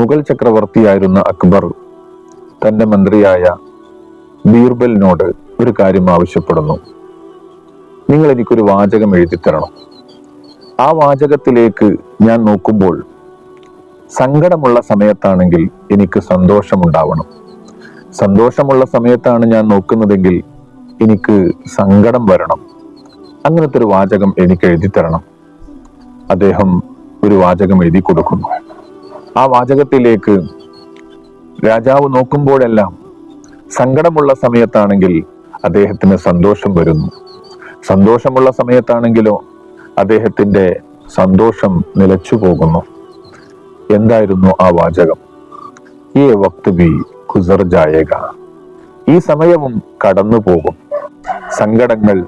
മുഗൾ ചക്രവർത്തിയായിരുന്ന അക്ബർ തന്റെ മന്ത്രിയായ ബീർബലിനോട് ഒരു കാര്യം ആവശ്യപ്പെടുന്നു. നിങ്ങൾ എനിക്കൊരു വാചകം എഴുതി തരണം. ആ വാചകത്തിലേക്ക് ഞാൻ നോക്കുമ്പോൾ സങ്കടമുള്ള സമയത്താണെങ്കിൽ എനിക്ക് സന്തോഷമുണ്ടാവണം. സന്തോഷമുള്ള സമയത്താണ് ഞാൻ നോക്കുന്നതെങ്കിൽ എനിക്ക് സങ്കടം വരണം. അങ്ങനത്തെ ഒരു വാചകം എനിക്ക് എഴുതി തരണം. അദ്ദേഹം ഒരു വാചകം എഴുതി കൊടുക്കുന്നു. ആ വാചകത്തിലേക്ക് രാജാവ് നോക്കുമ്പോഴെല്ലാം സങ്കടമുള്ള സമയത്താണെങ്കിൽ അദ്ദേഹത്തിന് സന്തോഷം വരുന്നു. സന്തോഷമുള്ള സമയത്താണെങ്കിലോ അദ്ദേഹത്തിന്റെ സന്തോഷം നിലച്ചു പോകുന്നു. എന്തായിരുന്നു ആ വാചകം? ഈ വക്ത് ബി ഗുസർ ജായേക ഈ സമയവും കടന്നു പോകും. സങ്കടങ്ങൾ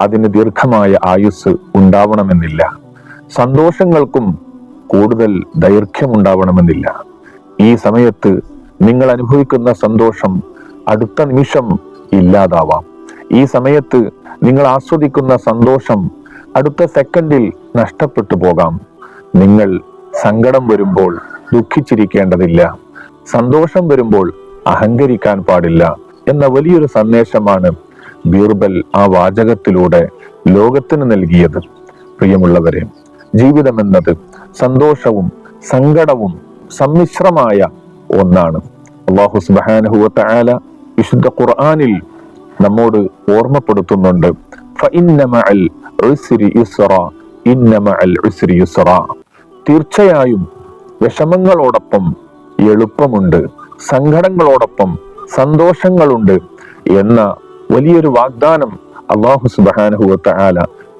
അതിന് ദീർഘമായ ആയുസ് ഉണ്ടാവണമെന്നില്ല. സന്തോഷങ്ങൾക്കും കൂടുതൽ ദൈർഘ്യമുണ്ടാവണമെന്നില്ല. ഈ സമയത്ത് നിങ്ങൾ അനുഭവിക്കുന്ന സന്തോഷം അടുത്ത നിമിഷം ഇല്ലാതാവാം. ഈ സമയത്ത് നിങ്ങൾ ആസ്വദിക്കുന്ന സന്തോഷം അടുത്ത സെക്കൻഡിൽ നഷ്ടപ്പെട്ടു പോകാം. നിങ്ങൾ സങ്കടം വരുമ്പോൾ ദുഃഖിച്ചിരിക്കേണ്ടതില്ല. സന്തോഷം വരുമ്പോൾ അഹങ്കരിക്കാൻ പാടില്ല എന്ന വലിയൊരു സന്ദേശമാണ് ബീർബൽ ആ വാചകത്തിലൂടെ ലോകത്തിന് നൽകിയത്. പ്രിയമുള്ളവരെ ജീവിതം എന്നത് സന്തോഷവും സങ്കടവും സമ്മിശ്രമായ ഒന്നാണ്. അള്ളാഹു സുബാനഹുവ ആല വിശുദ്ധ ഖുർആാനിൽ നമ്മോട് ഓർമ്മപ്പെടുത്തുന്നുണ്ട്. തീർച്ചയായും വിഷമങ്ങളോടൊപ്പം എളുപ്പമുണ്ട് സങ്കടങ്ങളോടൊപ്പം സന്തോഷങ്ങളുണ്ട് എന്ന വലിയൊരു വാഗ്ദാനം അള്ളാഹു സുബാനഹുവത്ത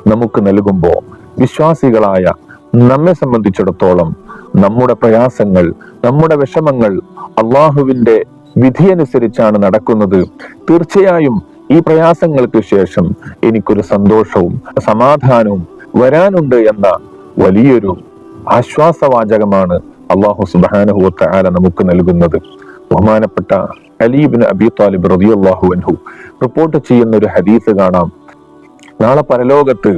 നമുക്ക് നൽകുമ്പോൾ വിശ്വാസികളായ നമ്മെ സംബന്ധിച്ചിടത്തോളം നമ്മുടെ പ്രയാസങ്ങൾ നമ്മുടെ വിഷമങ്ങൾ അള്ളാഹുവിന്റെ വിധിയനുസരിച്ചാണ് നടക്കുന്നത്. തീർച്ചയായും ഈ പ്രയാസങ്ങൾക്ക് ശേഷം എനിക്കൊരു സന്തോഷവും സമാധാനവും വരാനുണ്ട് എന്ന വലിയൊരു ആശ്വാസവാചകമാണ് അള്ളാഹു സുബാനഹുത്ത ആല നമുക്ക് നൽകുന്നത്. ബഹുമാനപ്പെട്ട അലീബിൻ അബി താലിബ് റബിയുല്ലാഹു അൻഹു റിപ്പോർട്ട് ചെയ്യുന്ന ഒരു ഹദീസ് കാണാം. നാളെ പരലോകത്ത്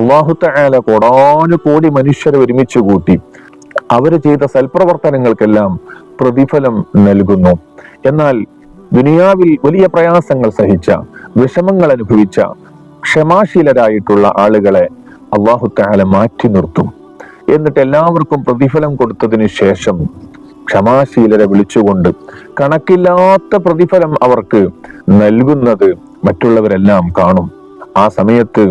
അള്ളാഹുത്തായാല കോടാനുകോടി മനുഷ്യരെ ഒരുമിച്ച് കൂട്ടി അവർ ചെയ്ത സൽപ്രവർത്തനങ്ങൾക്കെല്ലാം പ്രതിഫലം നൽകുന്നു. എന്നാൽ ദുനിയാവിൽ വലിയ പ്രയാസങ്ങൾ സഹിച്ച വിഷമങ്ങൾ അനുഭവിച്ച ക്ഷമാശീലരായിട്ടുള്ള ആളുകളെ അള്ളാഹുത്തായാല മാറ്റി നിർത്തും. എന്നിട്ട് എല്ലാവർക്കും പ്രതിഫലം കൊടുത്തതിന് ശേഷം ക്ഷമാശീലരെ വിളിച്ചുകൊണ്ട് കണക്കില്ലാത്ത പ്രതിഫലം അവർക്ക് നൽകുന്നത് മറ്റുള്ളവരെല്ലാം കാണും. ആ സമയത്ത്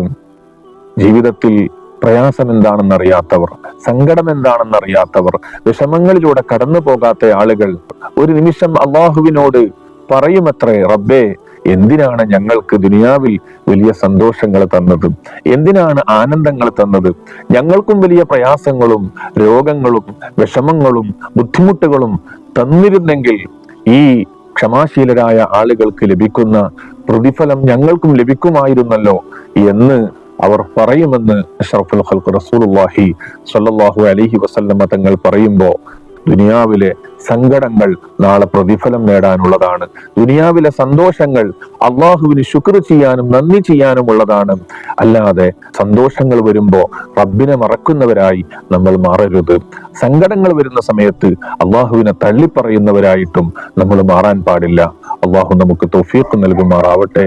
ജീവിതത്തിൽ പ്രയാസം എന്താണെന്നറിയാത്തവർ സങ്കടം എന്താണെന്നറിയാത്തവർ വിഷമങ്ങളിലൂടെ കടന്നു പോകാത്ത ആളുകൾ ഒരു നിമിഷം അള്ളാഹുവിനോട് പറയുമത്രേ റബ്ബേ എന്തിനാണ് ഞങ്ങൾക്ക് ദുനിയാവിൽ വലിയ സന്തോഷങ്ങൾ തന്നത്? എന്തിനാണ് ആനന്ദങ്ങൾ തന്നത്? ഞങ്ങൾക്കും വലിയ പ്രയാസങ്ങളും രോഗങ്ങളും വിഷമങ്ങളും ബുദ്ധിമുട്ടുകളും തന്നിരുന്നെങ്കിൽ ഈ ക്ഷമാശീലരായ ആളുകൾക്ക് ലഭിക്കുന്ന പ്രതിഫലം ഞങ്ങൾക്കും ലഭിക്കുമായിരുന്നല്ലോ എന്ന് അവർ പറയുമെന്ന് അഷറഫുൽ ഖൽഖ് റസൂലുള്ളാഹി സ്വല്ലല്ലാഹു അലൈഹി വസല്ലമ തങ്ങൾ പറയുമ്പോൾ ദുനിയാവിലെ സങ്കടങ്ങൾ നാളെ പ്രതിഫലം നേടാനുള്ളതാണ്. ദുനിയാവിലെ സന്തോഷങ്ങൾ അള്ളാഹുവിന് ശുക്ർ ചെയ്യാനും നന്ദി ചെയ്യാനും ഉള്ളതാണ്. അല്ലാതെ സന്തോഷങ്ങൾ വരുമ്പോ റബ്ബിനെ മറക്കുന്നവരായി നമ്മൾ മാറരുത്. സങ്കടങ്ങൾ വരുന്ന സമയത്ത് അള്ളാഹുവിനെ തള്ളിപ്പറയുന്നവരായിട്ടും നമ്മൾ മാറാൻ പാടില്ല. അള്ളാഹു നമുക്ക് തൗഫീഖ് നൽകുമാറാവട്ടെ.